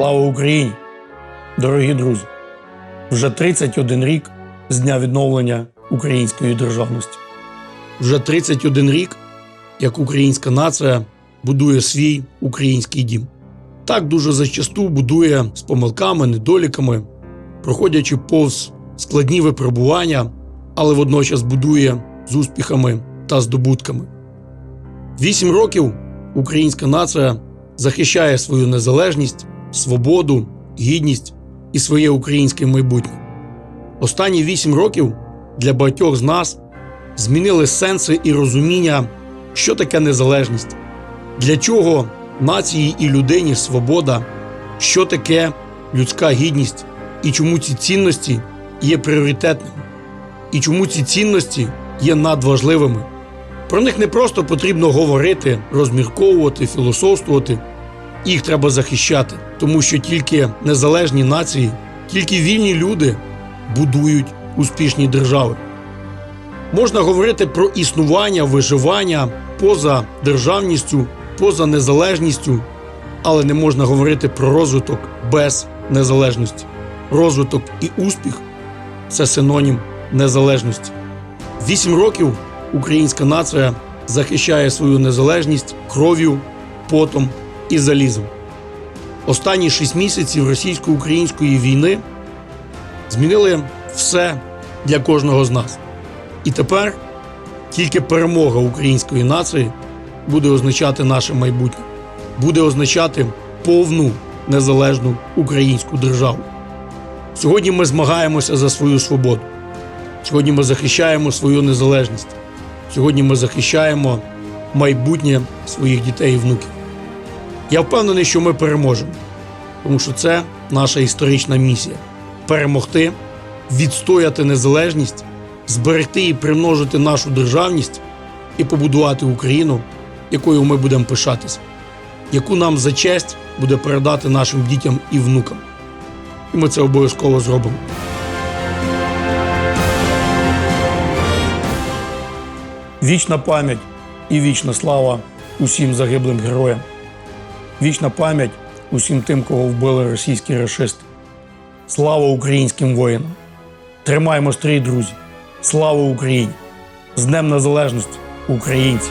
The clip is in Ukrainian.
Слава Україні! Дорогі друзі! Вже 31 рік з дня відновлення української державності. Вже 31 рік, як українська нація будує свій український дім. Так дуже зачасту будує з помилками, недоліками, проходячи повз складні випробування, але водночас будує з успіхами та здобутками. Вісім років українська нація захищає свою незалежність, свободу, гідність і своє українське майбутнє. Останні вісім років для багатьох з нас змінили сенси і розуміння, що таке незалежність, для чого нації і людині свобода, що таке людська гідність і чому ці цінності є пріоритетними, і чому ці цінності є надважливими. Про них не просто потрібно говорити, розмірковувати, філософствувати. Їх треба захищати, тому що тільки незалежні нації, тільки вільні люди будують успішні держави. Можна говорити про існування, виживання поза державністю, поза незалежністю, але не можна говорити про розвиток без незалежності. Розвиток і успіх це синонім незалежності. Вісім років українська нація захищає свою незалежність кров'ю, потом і залізом. Останні шість місяців російсько-української війни змінили все для кожного з нас. І тепер тільки перемога української нації буде означати наше майбутнє, буде означати повну незалежну українську державу. Сьогодні ми змагаємося за свою свободу. Сьогодні ми захищаємо свою незалежність. Сьогодні ми захищаємо майбутнє своїх дітей і внуків. Я впевнений, що ми переможемо, тому що це наша історична місія перемогти, відстояти незалежність, зберегти і примножити нашу державність і побудувати Україну, якою ми будемо пишатися, яку нам за честь буде передати нашим дітям і внукам. І ми це обов'язково зробимо. Вічна пам'ять і вічна слава усім загиблим героям. Вічна пам'ять усім тим, кого вбили російські расисти. Слава українським воїнам! Тримаємо стрій, друзі! Слава Україні! З Днем Незалежності, українці!